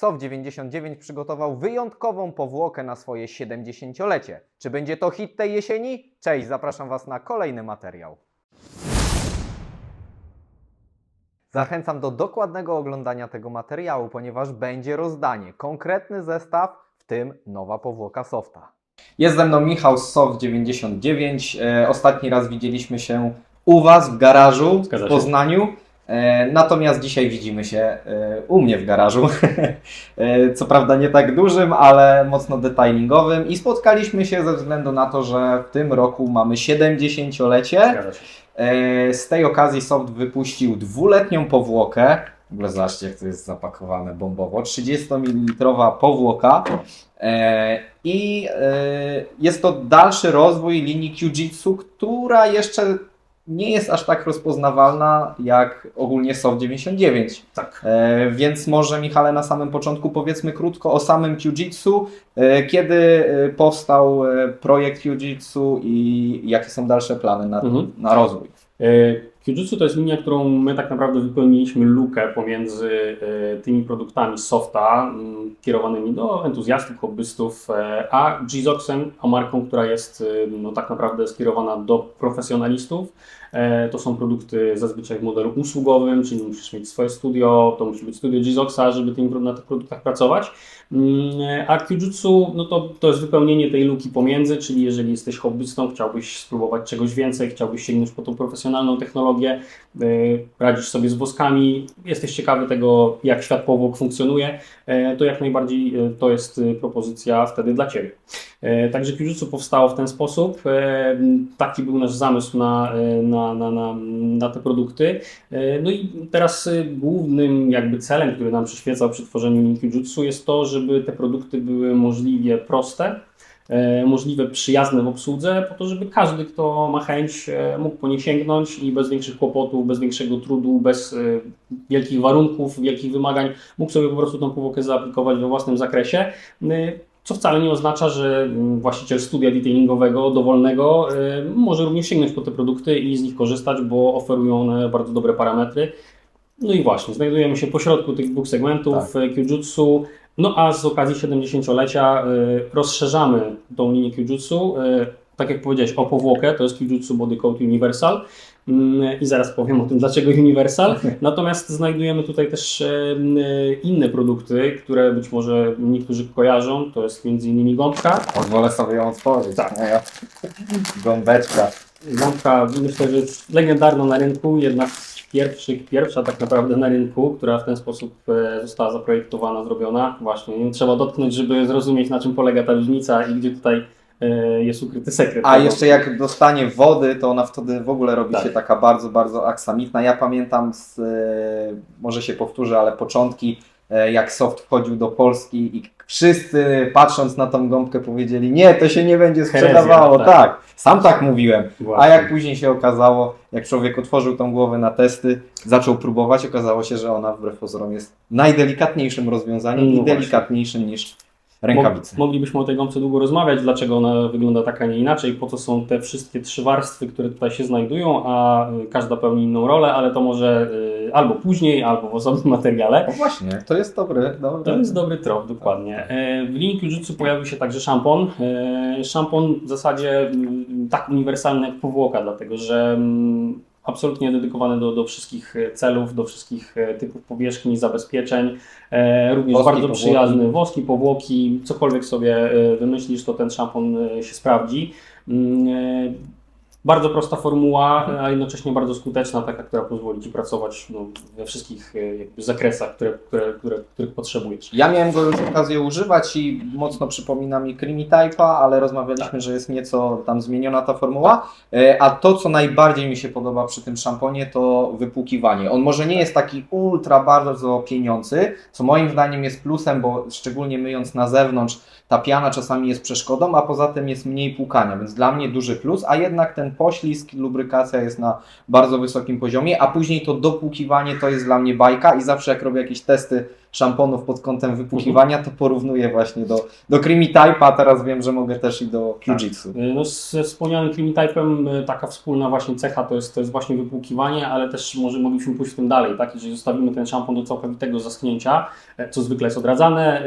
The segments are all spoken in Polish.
SOF 99 przygotował wyjątkową powłokę na swoje 70-lecie. Czy będzie to hit tej jesieni? Cześć, zapraszam Was na kolejny materiał. Zachęcam do dokładnego oglądania tego materiału, ponieważ będzie rozdanie. Konkretny zestaw, w tym nowa powłoka softa. Jest ze mną Michał z SOF 99. E, ostatni raz widzieliśmy się u Was w garażu w się. Poznaniu. E, natomiast dzisiaj widzimy się e, u mnie w garażu. E, Co prawda nie tak dużym, ale mocno detailingowym i spotkaliśmy się ze względu na to, że w tym roku mamy 70-lecie. Zgadza się. E, Z tej okazji Soft wypuścił dwuletnią powłokę. W ogóle zobaczcie, jak to jest zapakowane bombowo. 30 ml powłoka. I jest to dalszy rozwój linii Q-Jitsu, która jeszcze nie jest aż tak rozpoznawalna jak ogólnie Soft 99. Tak. E, Więc może Michale na samym początku powiedzmy krótko o samym Q-Jitsu, e, kiedy e, powstał e, projekt Q-Jitsu i jakie są dalsze plany na, Mhm. na rozwój. E, to jest linia, którą my tak naprawdę wypełniliśmy lukę pomiędzy e, tymi produktami softa mm, kierowanymi do entuzjastów, hobbystów, e, a Jizoxem, a marką, która jest e, no, tak naprawdę skierowana do profesjonalistów. E, To są produkty zazwyczaj w modelu usługowym, czyli musisz mieć swoje studio, to musi być studio Jizoxa, żeby tymi, na tych produktach pracować. Mm, A Kyujutsu, no to, to jest wypełnienie tej luki pomiędzy, czyli jeżeli jesteś hobbystą, chciałbyś spróbować czegoś więcej, chciałbyś sięgnąć po tą profesjonalną technologię, yy, radzisz sobie z woskami, jesteś ciekawy tego, jak świat powłok funkcjonuje, yy, to jak najbardziej to jest propozycja wtedy dla Ciebie. Yy, Także Kyujutsu powstało w ten sposób. Yy, Taki był nasz zamysł na, yy, na, na, na, na te produkty. E, No i teraz głównym jakby celem, który nam przyświecał przy tworzeniu Ninkujutsu jest to, żeby te produkty były możliwie proste, e, możliwe przyjazne w obsłudze, po to, żeby każdy, kto ma chęć, e, mógł po nie sięgnąć i bez większych kłopotów, bez większego trudu, bez e, wielkich warunków, wielkich wymagań, mógł sobie po prostu tą powłokę zaaplikować we własnym zakresie. Co wcale nie oznacza, że mm, właściciel studia detailingowego, dowolnego, e, może również sięgnąć po te produkty i z nich korzystać, bo oferują one bardzo dobre parametry. No i właśnie, znajdujemy się pośrodku tych dwóch segmentów tak. Kyujutsu, no a z okazji 70-lecia y, rozszerzamy tą linię Kyujutsu. Y, tak jak powiedziałeś, o powłokę, to jest Kyujutsu Body Coat Universal. Mm, I zaraz powiem o tym, dlaczego Universal. Natomiast znajdujemy tutaj też e, y, inne produkty, które być może niektórzy kojarzą. To jest m.in. gąbka. Pozwolę sobie ją otworzyć. Tak. Moja gąbeczka. Gąbka, myślę, że jest legendarna na rynku, jednak z pierwszych, pierwsza tak naprawdę na rynku, która w ten sposób e, została zaprojektowana, zrobiona. Właśnie, nie trzeba dotknąć, żeby zrozumieć, na czym polega ta różnica i gdzie tutaj e, jest ukryty sekret. A jeszcze jak dostanie wody, to ona wtedy w ogóle robi Tak. się taka bardzo, bardzo aksamitna. Ja pamiętam, z, e, może się powtórzę, ale początki, e, jak Soft wchodził do Polski i wszyscy patrząc na tą gąbkę powiedzieli, nie, to się nie będzie Herezja, sprzedawało. tak. tak, sam tak mówiłem. A Właśnie. jak później się okazało, jak człowiek otworzył tą głowę na testy, zaczął próbować, okazało się, że ona wbrew pozorom jest najdelikatniejszym rozwiązaniem No i delikatniejszym niż rękawice. Mo- Moglibyśmy o tej gąbce długo rozmawiać, dlaczego ona wygląda tak, a nie inaczej, po co są te wszystkie trzy warstwy, które tutaj się znajdują, a y, każda pełni inną rolę, ale to może y, albo później, albo w osobnym materiale. O właśnie, to jest dobry. dobry. To jest dobry trop, dokładnie. E, W linii Kyujutsu pojawił się także szampon. E, Szampon w zasadzie mm, tak uniwersalny jak powłoka, dlatego że mm, absolutnie dedykowany do, do wszystkich e, celów, do wszystkich e, typów powierzchni, zabezpieczeń. E, Również Woski, bardzo powłoki. przyjazny, woski, powłoki, cokolwiek sobie wymyślisz, to ten szampon się sprawdzi. Bardzo prosta formuła, a jednocześnie bardzo skuteczna, taka, która pozwoli Ci pracować no, we wszystkich e, jakby zakresach, które, które, które, których potrzebujesz. Ja miałem go już okazję używać i mocno przypomina mi Creamy Type'a, ale rozmawialiśmy, Tak. że jest nieco tam zmieniona ta formuła. E, A to, co najbardziej mi się podoba przy tym szamponie, to wypłukiwanie. On może nie jest taki ultra bardzo pieniący, co moim zdaniem jest plusem, bo szczególnie myjąc na zewnątrz, ta piana czasami jest przeszkodą, a poza tym jest mniej płukania, więc dla mnie duży plus, a jednak ten poślizg, lubrykacja jest na bardzo wysokim poziomie, a później to dopłukiwanie to jest dla mnie bajka i zawsze jak robię jakieś testy szamponów pod kątem wypłukiwania, to porównuję właśnie do, do Creamy Type, a teraz wiem, że mogę też i do Fujitsu. Y, No, ze wspomnianym Creamy Type'em y, taka wspólna właśnie cecha to jest, to jest właśnie wypłukiwanie, ale też może mogliśmy pójść w tym dalej, tak? Jeżeli zostawimy ten szampon do całkowitego zaschnięcia, e, co zwykle jest odradzane,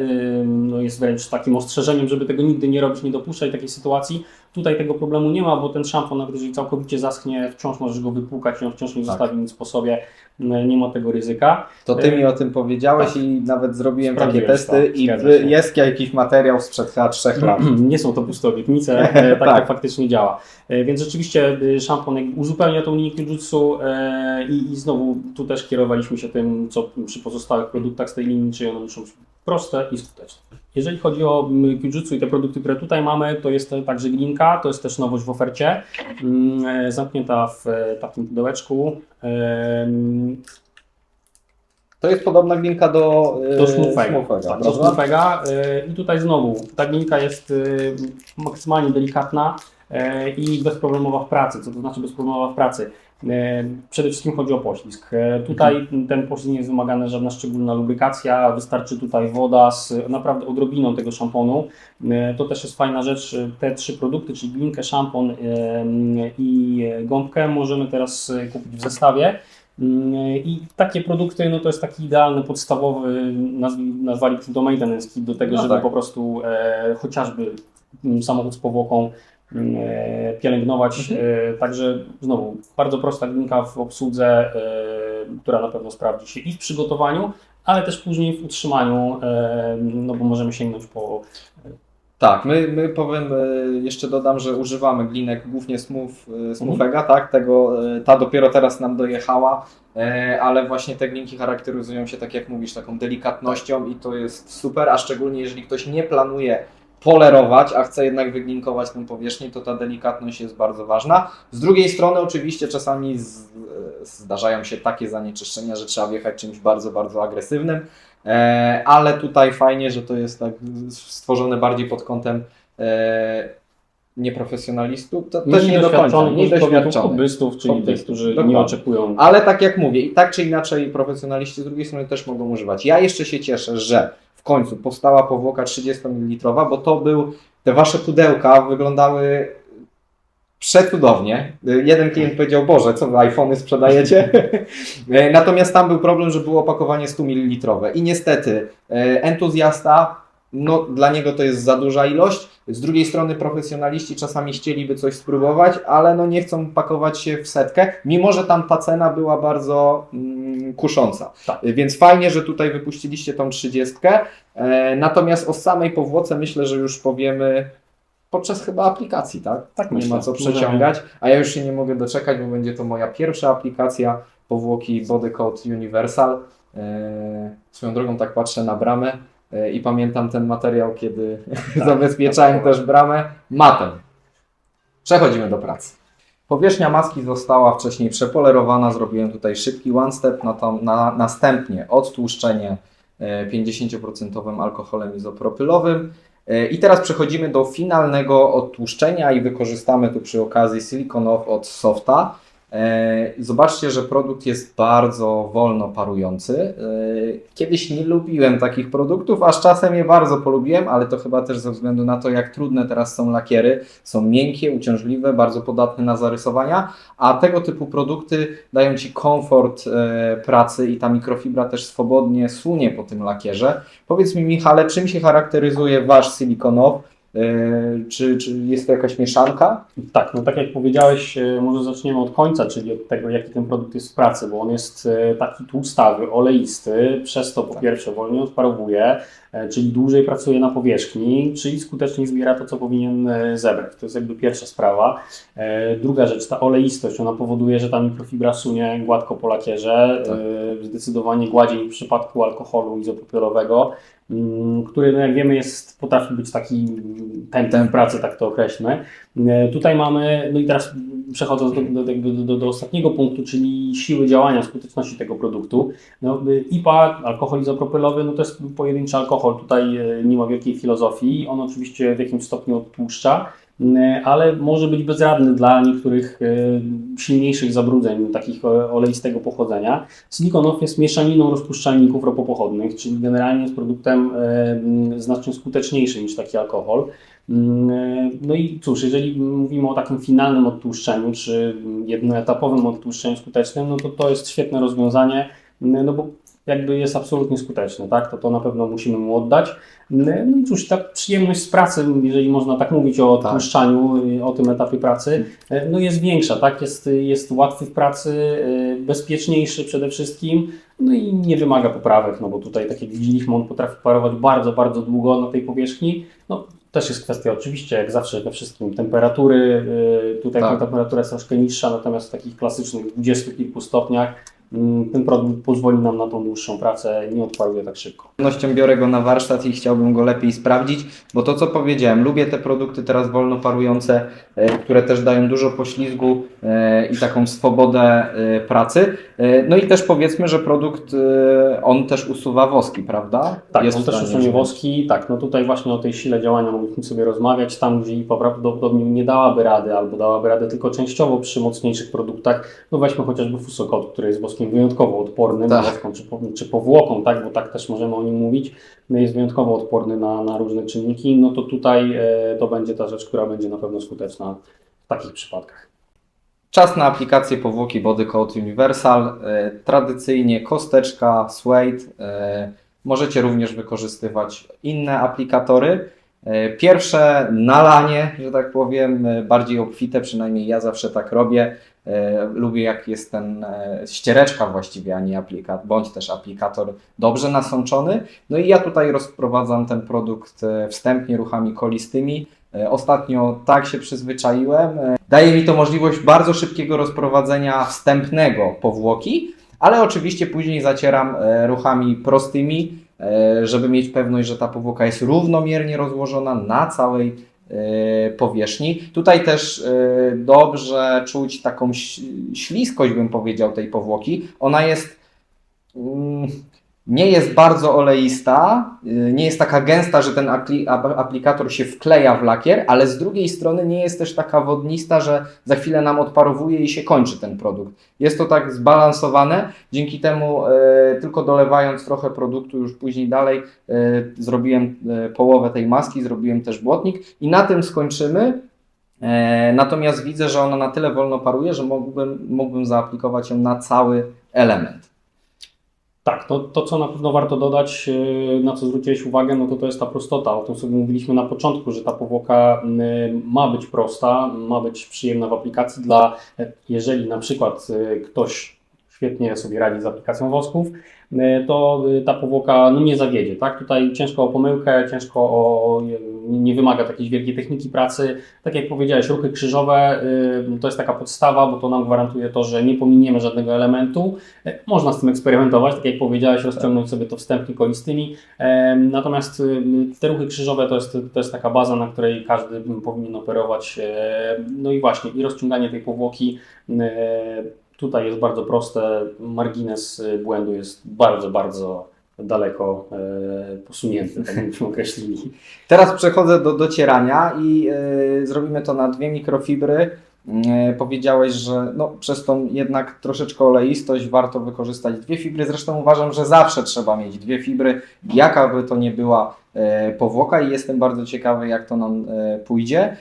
no jest wręcz takim ostrzeżeniem, żeby tego nigdy nie robić, nie dopuszczać takiej sytuacji. Tutaj tego problemu nie ma, bo ten szampon, nawet jeżeli całkowicie zaschnie, wciąż możesz go wypłukać i on wciąż nie Tak. zostawi nic po sobie, nie ma tego ryzyka. To ty mi o tym powiedziałeś i nawet zrobiłem takie testy to, i wy- się. jest jakiś materiał sprzed chyba trzech lat. Nie są to puste obietnice, e, tak, Tak. to faktycznie działa. E, Więc rzeczywiście e, szampon uzupełnia tą linię Kijutsu e, i, i znowu tu też kierowaliśmy się tym, co przy pozostałych produktach z tej linii, czyli one muszą proste i skuteczne. Jeżeli chodzi o mm, Kijutsu i te produkty, które tutaj mamy, to jest także glinka, to jest też nowość w ofercie, Mm, e, zamknięta w e, takim pudełeczku. To jest podobna glinka do, yy, Do. Smurfega, Tak, do. Y, I tutaj znowu ta glinka jest maksymalnie delikatna i bezproblemowa w pracy. Co to znaczy bezproblemowa w pracy? Y, Przede wszystkim chodzi o poślizg. Y, Tutaj ten poślizg nie jest wymagana żadna szczególna lubrykacja, wystarczy tutaj woda z naprawdę odrobiną tego szamponu. Y, To też jest fajna rzecz. Te trzy produkty, czyli glinkę, szampon i gąbkę możemy teraz kupić w zestawie. Mm, I takie produkty, no to jest taki idealny, podstawowy, nazw- nazwalibyśmy to maintenance do tego, No żeby tak. po prostu e, chociażby mm, samochód z powłoką e, pielęgnować. Mhm. E, także znowu, bardzo prosta glinka w obsłudze, e, która na pewno sprawdzi się i w przygotowaniu, ale też później w utrzymaniu, e, no bo możemy sięgnąć po Tak, my, my powiem, e, jeszcze dodam, że używamy glinek głównie Smooth, Mhm. e, Smoothega, tak, tego, e, ta dopiero teraz nam dojechała, e, ale właśnie te glinki charakteryzują się, tak jak mówisz, taką delikatnością i to jest super, a szczególnie jeżeli ktoś nie planuje polerować, a chce jednak wyglinkować tę powierzchnię, to ta delikatność jest bardzo ważna. Z drugiej strony oczywiście czasami z, e, zdarzają się takie zanieczyszczenia, że trzeba wjechać czymś bardzo, bardzo agresywnym, E, ale tutaj fajnie, że to jest tak stworzone bardziej pod kątem e, nieprofesjonalistów, to też nie do końca, niedoświadczonych hobbystów, czyli tych, Hobbystów, którzy nie dokładnie. oczekują Ale tak jak mówię, i tak czy inaczej profesjonaliści z drugiej strony też mogą używać. Ja jeszcze się cieszę, że w końcu powstała powłoka 30 ml, bo to był, te wasze pudełka wyglądały przecudownie. Jeden klient powiedział, Boże, co wy iPhony sprzedajecie? Natomiast tam był problem, że było opakowanie 100 ml i niestety e, entuzjasta, no dla niego to jest za duża ilość. Z drugiej strony profesjonaliści czasami chcieliby coś spróbować, ale no nie chcą pakować się w setkę, mimo że tam ta cena była bardzo mm, kusząca. Tak. Więc fajnie, że tutaj wypuściliście tą 30. E, natomiast o samej powłoce myślę, że już powiemy podczas chyba aplikacji, tak? Tak nie myślę. ma co przeciągać, a ja już się nie mogę doczekać, bo będzie to moja pierwsza aplikacja powłoki Bodycode Universal. E, swoją drogą tak patrzę na bramę i pamiętam ten materiał, kiedy zabezpieczałem tak. też bramę matem. Przechodzimy do pracy. Powierzchnia maski została wcześniej przepolerowana, zrobiłem tutaj szybki one step, na to, na, następnie odtłuszczenie e, 50% alkoholem izopropylowym. E, I teraz przechodzimy do finalnego odtłuszczenia i wykorzystamy tu przy okazji Silicon Off od Softa. E, Zobaczcie, że produkt jest bardzo wolno parujący. E, Kiedyś nie lubiłem takich produktów, aż czasem je bardzo polubiłem, ale to chyba też ze względu na to, jak trudne teraz są lakiery. Są miękkie, uciążliwe, bardzo podatne na zarysowania, a tego typu produkty dają Ci komfort e, pracy i ta mikrofibra też swobodnie sunie po tym lakierze. Powiedz mi, Michale, czym się charakteryzuje Wasz? E, Czy, czy jest to jakaś mieszanka? Tak, no tak jak powiedziałeś, e, może zaczniemy od końca, czyli od tego, jaki ten produkt jest w pracy, bo on jest e, taki tłustawy, oleisty, przez to po pierwsze wolniej odparowuje, e, czyli dłużej pracuje na powierzchni, czyli skuteczniej zbiera to, co powinien e, zebrać. To jest jakby pierwsza sprawa. E, Druga rzecz, ta oleistość, ona powoduje, że ta mikrofibra sunie gładko po lakierze, Tak. e, zdecydowanie gładziej w przypadku alkoholu izopropylowego, mm, który, no jak wiemy, jest, potrafi być taki tępy w pracy, tak to określmy. E, Tutaj mamy, no i teraz przechodząc do, do, do, do, ostatniego punktu, czyli siły działania, skuteczności tego produktu. No, y, IPA, alkohol izopropylowy, no to jest pojedynczy alkohol, tutaj e, nie ma wielkiej filozofii. On oczywiście w jakimś stopniu odtłuszcza. e, ale może być bezradny dla niektórych silniejszych zabrudzeń, takich oleistego pochodzenia. Silikonow jest mieszaniną rozpuszczalników ropopochodnych, czyli generalnie jest produktem znacznie skuteczniejszym niż taki alkohol. No i cóż, jeżeli mówimy o takim finalnym odtłuszczeniu, czy jednoetapowym odtłuszczeniu skutecznym, no to to jest świetne rozwiązanie, no bo jakby jest absolutnie skuteczny, tak? To to na pewno musimy mu oddać. No i cóż, ta przyjemność z pracy, jeżeli można tak mówić o Tak. odtłuszczaniu, y, o tym etapie pracy, e, no jest większa, tak? Jest, jest łatwy w pracy, y, bezpieczniejszy przede wszystkim, no i nie wymaga poprawek, no bo tutaj, tak jak widzieliśmy, on potrafi parować bardzo, bardzo długo na tej powierzchni. No, też jest kwestia oczywiście, jak zawsze we wszystkim, temperatury. y, Tutaj Tak. ta temperatura jest troszkę niższa, natomiast w takich klasycznych 20 kilku stopniach ten produkt pozwoli nam na tą dłuższą pracę, nie odparuje tak szybko. Z pewnością biorę go na warsztat i chciałbym go lepiej sprawdzić, bo to co powiedziałem, lubię te produkty teraz wolno parujące, e, które też dają dużo poślizgu e, i taką swobodę e, pracy. No i też powiedzmy, że produkt, on też usuwa woski, prawda? Tak, Jest on też usunie woski. Tak, no tutaj właśnie o tej sile działania mogliśmy sobie rozmawiać. Tam, gdzie IPA prawdopodobnie nie dałaby rady, albo dałaby radę tylko częściowo przy mocniejszych produktach, no weźmy chociażby fusokot, który jest woskiem wyjątkowo odporny na Tak. woską czy, po- czy powłoką, tak, bo tak też możemy o nim mówić, no jest wyjątkowo odporny na, na różne czynniki, no to tutaj e, to będzie ta rzecz, która będzie na pewno skuteczna w takich przypadkach. Czas na aplikację powłoki Body Coat Universal. E, Tradycyjnie kosteczka, suede. E, Możecie również wykorzystywać inne aplikatory. E, Pierwsze nalanie, że tak powiem, e, bardziej obfite, przynajmniej ja zawsze tak robię. E, Lubię jak jest ten ściereczka właściwie, a nie aplikator, bądź też aplikator dobrze nasączony. No i ja tutaj rozprowadzam ten produkt wstępnie ruchami kolistymi. Ostatnio tak się przyzwyczaiłem. Daje mi to możliwość bardzo szybkiego rozprowadzenia wstępnego powłoki, ale oczywiście później zacieram ruchami prostymi, żeby mieć pewność, że ta powłoka jest równomiernie rozłożona na całej e, powierzchni. Tutaj też e, dobrze czuć taką śliskość, bym powiedział, tej powłoki. Ona jest mm, nie jest bardzo oleista, y, nie jest taka gęsta, że ten apli- ap- aplikator się wkleja w lakier, ale z drugiej strony nie jest też taka wodnista, że za chwilę nam odparowuje i się kończy ten produkt. Jest to tak zbalansowane, dzięki temu e, tylko dolewając trochę produktu już później dalej e, zrobiłem połowę tej maski, zrobiłem też błotnik i na tym skończymy. E, natomiast widzę, że ona na tyle wolno paruje, że mógłbym, mógłbym zaaplikować ją na cały element. Tak, to, to co na pewno warto dodać, yy, na co zwróciłeś uwagę, no to to jest ta prostota. O tym sobie mówiliśmy na początku, że ta powłoka yy, ma być prosta, ma być przyjemna w aplikacji dla, jeżeli na przykład yy, ktoś świetnie sobie radzi z aplikacją wosków, yy, to yy, ta powłoka no, nie zawiedzie. Tak? Tutaj ciężko o pomyłkę, ciężko o, nie, wymaga takiej wielkiej techniki pracy. Tak jak powiedziałeś, ruchy krzyżowe yy, to jest taka podstawa, bo to nam gwarantuje to, że nie pominiemy żadnego elementu. E, Można z tym eksperymentować, tak jak powiedziałeś, rozciągnąć sobie to wstępnie kolistymi. Natomiast te ruchy krzyżowe to jest, to jest taka baza, na której każdy powinien operować. E, No i właśnie, i rozciąganie tej powłoki e, tutaj jest bardzo proste. Margines y, błędu jest bardzo, bardzo daleko e, posunięty, tak byśmy określili. Teraz przechodzę do docierania i e, zrobimy to na dwie mikrofibry. E, powiedziałeś, że no, przez tą jednak troszeczkę oleistość warto wykorzystać dwie fibry. Zresztą uważam, że zawsze trzeba mieć dwie fibry, jaka by to nie była powłoka i jestem bardzo ciekawy, jak to nam pójdzie.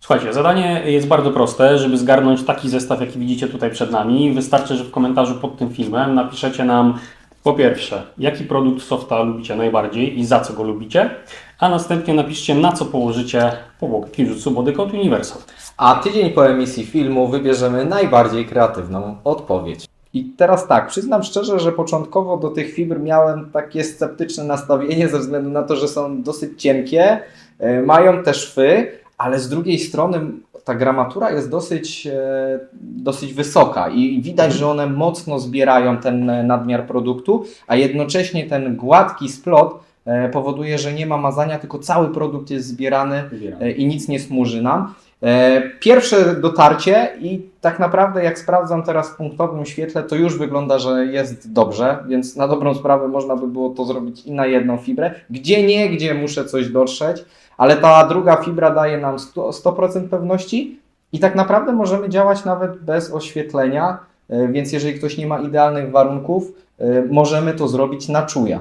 Słuchajcie, zadanie jest bardzo proste, żeby zgarnąć taki zestaw, jaki widzicie tutaj przed nami. Wystarczy, że w komentarzu pod tym filmem napiszecie nam po pierwsze, jaki produkt softa lubicie najbardziej i za co go lubicie, a następnie napiszcie, na co położycie powłokę Kijutsu Body Coat Universal. A tydzień po emisji filmu wybierzemy najbardziej kreatywną odpowiedź. I teraz tak, przyznam szczerze, że początkowo do tych fibr miałem takie sceptyczne nastawienie ze względu na to, że są dosyć cienkie, e, mają te szwy, ale z drugiej strony ta gramatura jest dosyć, e, dosyć wysoka i widać, że one mocno zbierają ten e, nadmiar produktu, a jednocześnie ten gładki splot e, powoduje, że nie ma mazania, tylko cały produkt jest zbierany i nic nie smuży nam. Pierwsze dotarcie i tak naprawdę jak sprawdzam teraz w punktowym świetle, to już wygląda, że jest dobrze, więc na dobrą sprawę można by było to zrobić i na jedną fibrę. Gdzie nie, gdzie muszę coś dotrzeć, ale ta druga fibra daje nam 100%, 100% pewności i tak naprawdę możemy działać nawet bez oświetlenia, e, więc jeżeli ktoś nie ma idealnych warunków, e, możemy to zrobić na czuja.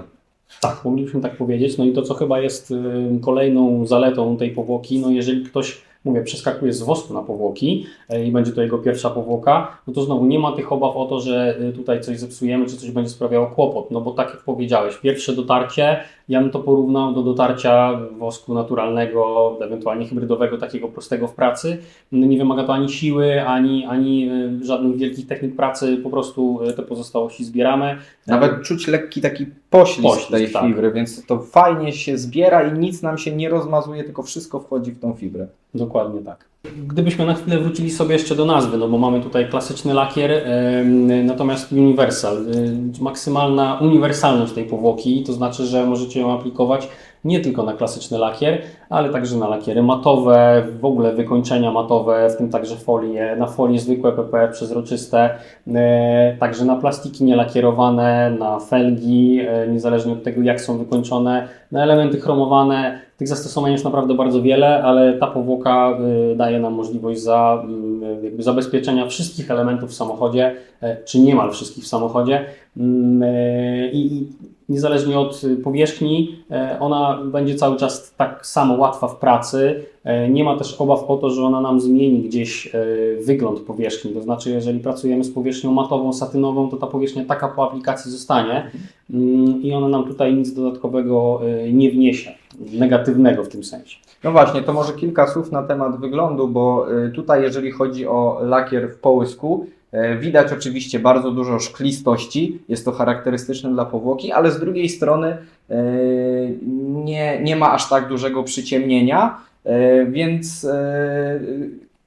Tak, moglibyśmy tak powiedzieć. No i to, co chyba jest y, kolejną zaletą tej powłoki, no jeżeli ktoś, mówię, przeskakuje z wosku na powłoki y, i będzie to jego pierwsza powłoka, no to znowu nie ma tych obaw o to, że y, tutaj coś zepsujemy, czy coś będzie sprawiało kłopot. No bo tak jak powiedziałeś, pierwsze dotarcie, ja bym to porównał do dotarcia wosku naturalnego, ewentualnie hybrydowego, takiego prostego w pracy. No Nie wymaga to ani siły, ani, ani y, żadnych wielkich technik pracy, po prostu te pozostałości zbieramy. Nawet czuć lekki taki poślizg, Poślizg, tej tak. fibry, więc to fajnie się zbiera i nic nam się nie rozmazuje, tylko wszystko wchodzi w tą fibrę. Dokładnie tak. Gdybyśmy na chwilę wrócili sobie jeszcze do nazwy, no bo mamy tutaj klasyczny lakier, em, natomiast Universal. Ym, Maksymalna uniwersalność tej powłoki, to znaczy, że możecie ją aplikować nie tylko na klasyczny lakier, ale także na lakiery matowe, w ogóle wykończenia matowe, w tym także folie, na folie zwykłe PP przezroczyste, e, także na plastiki nielakierowane, na felgi, e, niezależnie od tego jak są wykończone, na elementy chromowane. Tych zastosowań jest naprawdę bardzo wiele, ale ta powłoka y, daje nam możliwość za, y, jakby zabezpieczenia wszystkich elementów w samochodzie, e, czy niemal wszystkich w samochodzie. Mm, e, i niezależnie od y, powierzchni, e, ona będzie cały czas tak samo łatwa w pracy. E, Nie ma też obaw o to, że ona nam zmieni gdzieś e, wygląd powierzchni. To znaczy, jeżeli pracujemy z powierzchnią matową, satynową, to ta powierzchnia taka po aplikacji zostanie Mm, i ona nam tutaj nic dodatkowego nie wniesie, negatywnego w tym sensie. No właśnie, to może kilka słów na temat wyglądu, bo y, tutaj jeżeli chodzi o lakier w połysku, widać oczywiście bardzo dużo szklistości, jest to charakterystyczne dla powłoki, ale z drugiej strony y, nie, nie ma aż tak dużego przyciemnienia, y, więc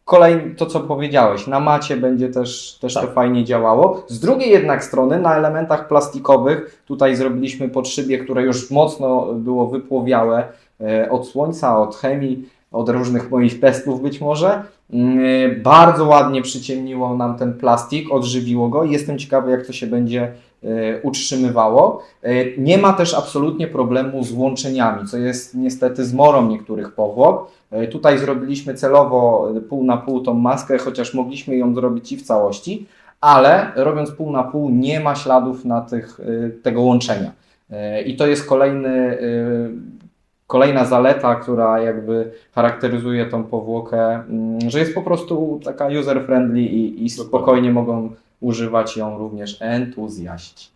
kolej, to co powiedziałeś, na macie będzie też, też to Tak. fajnie działało. Z drugiej jednak strony na elementach plastikowych, tutaj zrobiliśmy podszybie, które już mocno było wypłowiałe, e, od słońca, od chemii, od różnych moich testów być może. Mm, Bardzo ładnie przyciemniło nam ten plastik, odżywiło go i jestem ciekawy, jak to się będzie e, utrzymywało. E, Nie ma też absolutnie problemu z łączeniami, co jest niestety zmorą niektórych powłok. Tutaj zrobiliśmy celowo pół na pół tą maskę, chociaż mogliśmy ją zrobić i w całości, ale robiąc pół na pół nie ma śladów na tych, tego łączenia. I to jest kolejny, kolejna zaleta, która jakby charakteryzuje tą powłokę, mm, że jest po prostu taka user-friendly i, i spokojnie mogą używać ją również entuzjaści.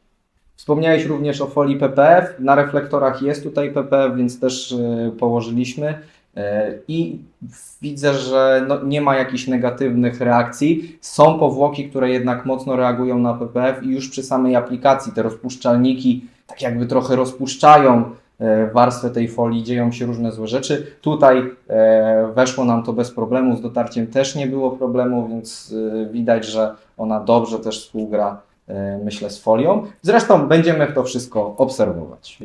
Wspomniałeś również o folii PPF. Na reflektorach jest tutaj PPF, więc też e, położyliśmy. E, I widzę, że no, nie ma jakichś negatywnych reakcji. Są powłoki, które jednak mocno reagują na PPF i już przy samej aplikacji te rozpuszczalniki tak jakby trochę rozpuszczają warstwę tej folii, dzieją się różne złe rzeczy. Tutaj e, weszło nam to bez problemu, z dotarciem też nie było problemu, więc e, widać, że ona dobrze też współgra, e, myślę, z folią. Zresztą będziemy to wszystko obserwować.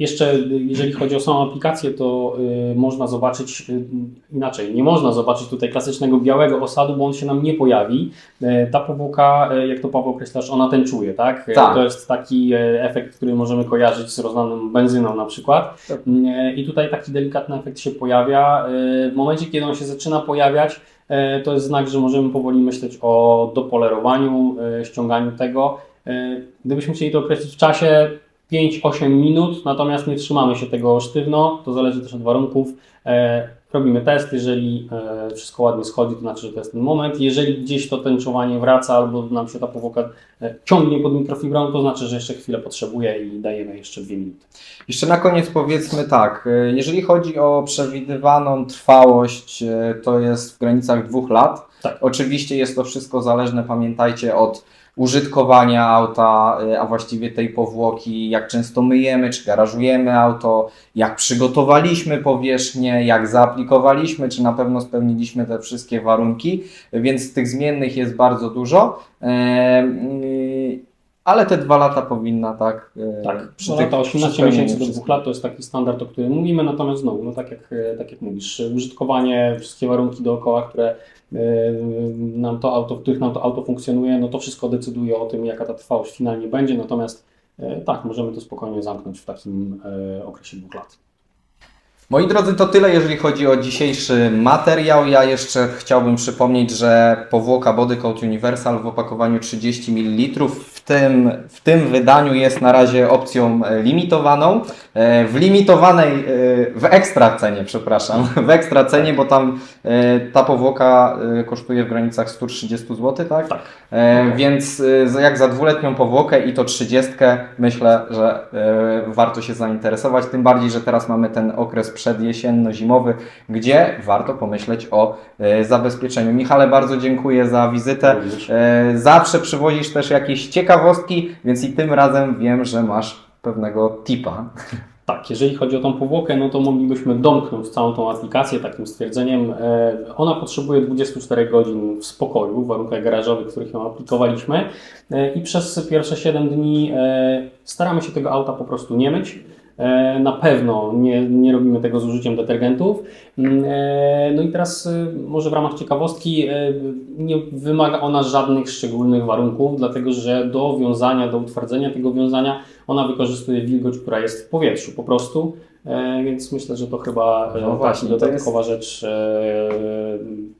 Jeszcze jeżeli chodzi o samą aplikację, to y, można zobaczyć y, inaczej. Nie można zobaczyć tutaj klasycznego białego osadu, bo on się nam nie pojawi. Y, ta powłoka, y, jak to Paweł określasz, ona tęczuje, tak? Y, Tak. To jest taki y, efekt, który możemy kojarzyć z rozlaną benzyną na przykład. Tak. Y, I tutaj taki delikatny efekt się pojawia. Y, W momencie, kiedy on się zaczyna pojawiać, y, to jest znak, że możemy powoli myśleć o dopolerowaniu, y, ściąganiu tego. Y, Gdybyśmy chcieli to określić w czasie, 5-8 minut, natomiast nie trzymamy się tego sztywno, to zależy też od warunków. E, robimy test, jeżeli e, wszystko ładnie schodzi, to znaczy, że to jest ten moment. Jeżeli gdzieś to tęczowanie wraca albo nam się ta powłoka e, ciągnie pod mikrofibrą, to znaczy, że jeszcze chwilę potrzebuje i dajemy jeszcze 2 minuty. Jeszcze na koniec powiedzmy tak, jeżeli chodzi o przewidywaną trwałość, to jest w granicach dwóch lat. Tak. Oczywiście jest to wszystko zależne, pamiętajcie, od użytkowania auta, e, a właściwie tej powłoki, jak często myjemy, czy garażujemy auto, jak przygotowaliśmy powierzchnię, jak zaaplikowaliśmy, czy na pewno spełniliśmy te wszystkie warunki, więc tych zmiennych jest bardzo dużo. Ale te dwa lata powinna tak. e, Tak, przy tych- lata 18 przy spełnieniu miesięcy do dwóch lat to jest taki standard, o którym mówimy, natomiast znowu, no tak jak, e, tak jak mówisz, użytkowanie, wszystkie warunki dookoła, które e, nam to auto, w których nam to auto funkcjonuje, no to wszystko decyduje o tym, jaka ta trwałość finalnie będzie, natomiast tak, możemy to spokojnie zamknąć w takim okresie dwóch lat. Moi drodzy, to tyle, jeżeli chodzi o dzisiejszy materiał. Ja jeszcze chciałbym przypomnieć, że powłoka Bodycoat Universal w opakowaniu 30 ml w tym, w tym wydaniu jest na razie opcją e, limitowaną. E, W limitowanej, e, w ekstra cenie, przepraszam, w ekstra cenie, bo tam ta powłoka kosztuje w granicach 130 zł, tak? Tak. Więc jak za dwuletnią powłokę i to 30, myślę, że warto się zainteresować. Tym bardziej, że teraz mamy ten okres przedjesienno-zimowy, gdzie warto pomyśleć o e, zabezpieczeniu. Michale, bardzo dziękuję za wizytę. E, Zawsze przywozisz też jakieś ciekawostki, więc i tym razem wiem, że masz pewnego tipa. Tak, jeżeli chodzi o tą powłokę, no to moglibyśmy domknąć całą tą aplikację takim stwierdzeniem. e, Ona potrzebuje 24 godzin w spokoju, w warunkach garażowych, w których ją aplikowaliśmy i przez pierwsze 7 dni staramy się tego auta po prostu nie myć. E, Na pewno nie, nie robimy tego z użyciem detergentów. Mm, e, No i teraz e, może w ramach ciekawostki nie wymaga ona żadnych szczególnych warunków, dlatego że do wiązania, do utwardzenia tego wiązania ona wykorzystuje wilgoć, która jest w powietrzu po prostu, e, więc myślę, że to chyba e, No właśnie, dodatkowa rzecz e,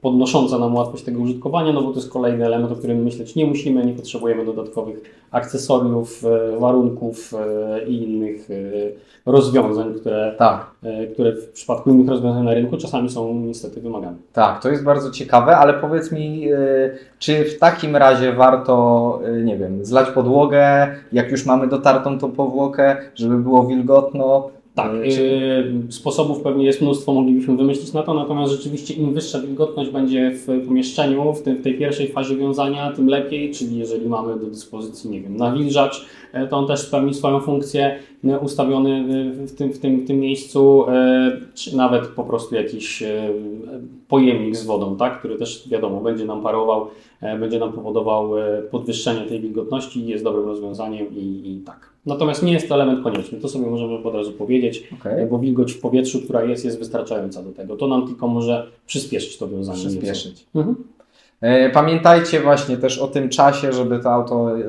podnosząca nam łatwość tego użytkowania, no bo to jest kolejny element, o którym myśleć nie musimy, nie potrzebujemy dodatkowych akcesoriów, warunków i innych rozwiązań, które, Tak. które w przypadku innych rozwiązań na rynku czasami są niestety wymagane. Tak, to jest bardzo ciekawe, ale powiedz mi, czy w takim razie warto, nie wiem, zlać podłogę, jak już mamy dotartą tą powłokę, żeby było wilgotno? Tak, yy, sposobów pewnie jest mnóstwo, moglibyśmy wymyślić na to, natomiast rzeczywiście im wyższa wilgotność będzie w pomieszczeniu, w, tym, w tej pierwszej fazie wiązania, tym lepiej, czyli jeżeli mamy do dyspozycji, nie wiem, nawilżacz, e, to on też spełni swoją funkcję, e, ustawiony w tym, w tym, w tym miejscu, czy nawet po prostu jakiś pojemnik z wodą, tak, który też wiadomo, będzie nam parował, będzie nam powodował podwyższenie tej wilgotności, jest dobrym rozwiązaniem i, i tak. Natomiast nie jest to element konieczny, to sobie możemy od razu powiedzieć, Okej. bo wilgoć w powietrzu, która jest, jest wystarczająca do tego. To nam tylko może przyspieszyć to wiązanie. Przyspieszyć. Mhm. E, Pamiętajcie właśnie też o tym czasie, żeby to auto e,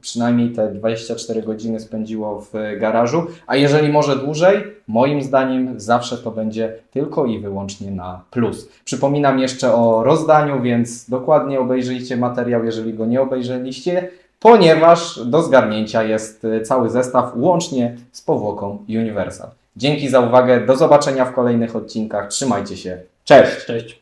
przynajmniej te 24 godziny spędziło w garażu, a jeżeli może dłużej, moim zdaniem zawsze to będzie tylko i wyłącznie na plus. Przypominam jeszcze o rozdaniu, więc dokładnie obejrzyjcie materiał, jeżeli go nie obejrzeliście, ponieważ do zgarnięcia jest e, cały zestaw łącznie z powłoką Universal. Dzięki za uwagę, do zobaczenia w kolejnych odcinkach, trzymajcie się, cześć! Cześć.